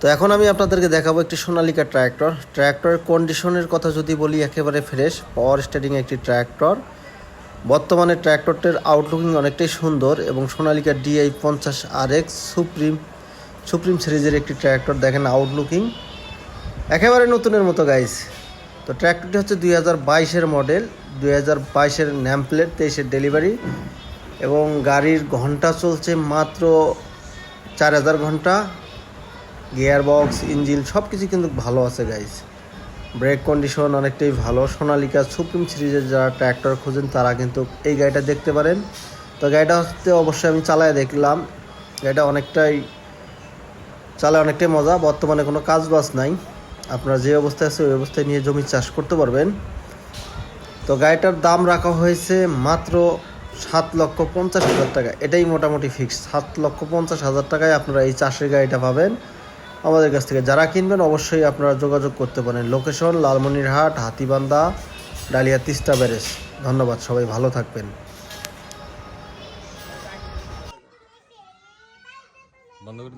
তো এখন আমি আপনাদেরকে দেখাবো একটি সোনালিকা ট্র্যাক্টর। ট্র্যাক্টরের কন্ডিশনের কথা যদি বলি, একেবারে ফ্রেশ পাওয়ার স্টার্টিং একটি ট্র্যাক্টর। বর্তমানে ট্র্যাক্টরটির আউটলুকিং অনেকটাই সুন্দর এবং সোনালিকা ডিআই পঞ্চাশ আর এক্স সুপ্রিম সুপ্রিম সিরিজের একটি ট্র্যাক্টর, দেখেন আউটলুকিং একেবারে নতুনের মতো গাইস তো ট্র্যাক্টরটি হচ্ছে দুই হাজার বাইশের মডেল দুই হাজার বাইশের ন্যামপ্লেট তেইশের ডেলিভারি এবং গাড়ির ঘণ্টা চলছে মাত্র চার হাজার ঘণ্টা। গিয়ার বক্স ইঞ্জিন সব কিছু কিন্তু ভালো আছে গাইস ব্রেক কন্ডিশন অনেকটাই ভালো। সোনালিকা সুপ্রিম সিরিজের যারা ট্র্যাক্টর খোঁজেন, তারা কিন্তু এই গাড়িটা দেখতে পারেন। তো গাড়িটা হচ্ছে অবশ্যই আমি চালায় দেখলাম। গাড়িটা অনেকটাই, চালায় অনেকটাই মজা। বর্তমানে কোনো কাজ বাজ নাই। আপনারা যে অবস্থায় আছে, ওই অবস্থায় নিয়ে জমি চাষ করতে পারবেন। তো গাড়িটার দাম রাখা হয়েছে মাত্র সাত লক্ষ পঞ্চাশ হাজার টাকা। এটাই মোটামুটি ফিক্স সাত লক্ষ পঞ্চাশ হাজার টাকায় আপনারা এই চাষের গাড়িটা পাবেন। আমাদের কাছ থেকে যারা কিনবেন অবশ্যই আপনারা যোগাযোগ করতে পারেন। Location Lalmonirhat Hatibandha Dalia Teesta barrage. ধন্যবাদ সবাই ভালো থাকবেন। বন্ধ করে